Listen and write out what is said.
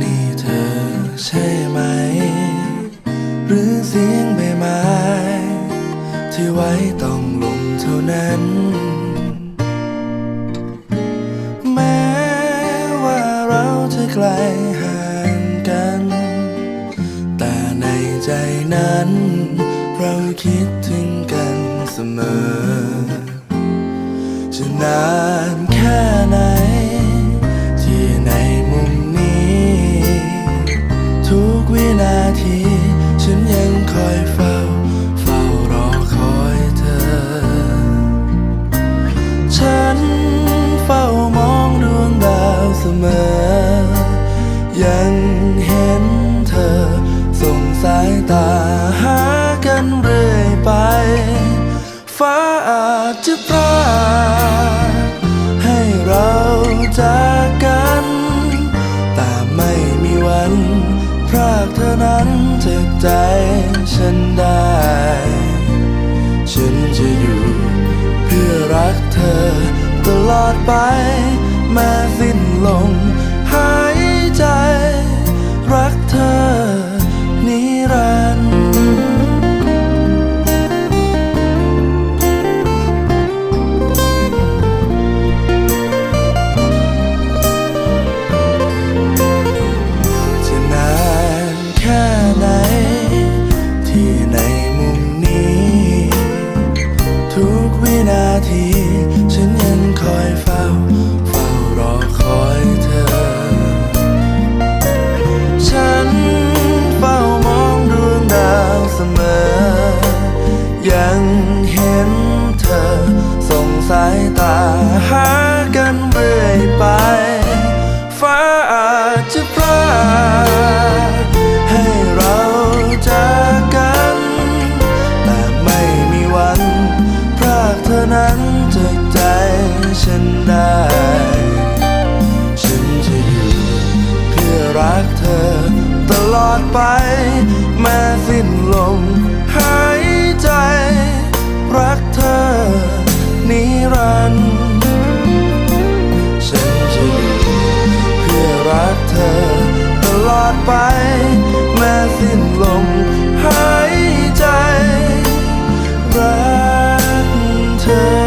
นี่เธอใช่ไหม หรือเสียงใบไม้ ที่ไว้ต้องลมเท่านั้น แม้ว่าเราจะไกลห่างกัน แต่ในใจนั้น เราคิดถึงกันเสมอ ยังเห็นเธอ ส่งสายตาหากันเรื่อยไป ฟ้าอาจจะพรากให้เราจากกัน แต่ไม่มีวันพรากเธอนั้นจากใจฉันได้ ฉันจะอยู่เพื่อรักเธอตลอดไป แม้สิ้นลมหายใจ ยังเห็นเธอ ส่งสายตาหากันเรื่อยไป ฟ้าอาจจะพรากให้เราจากกัน แต่ไม่มีวันพรากเธอนั้นจากใจฉันได้ ฉันจะอยู่เพื่อรักเธอตลอดไปแม้ ไป แม้สิ้นลมหายใจรักเธอ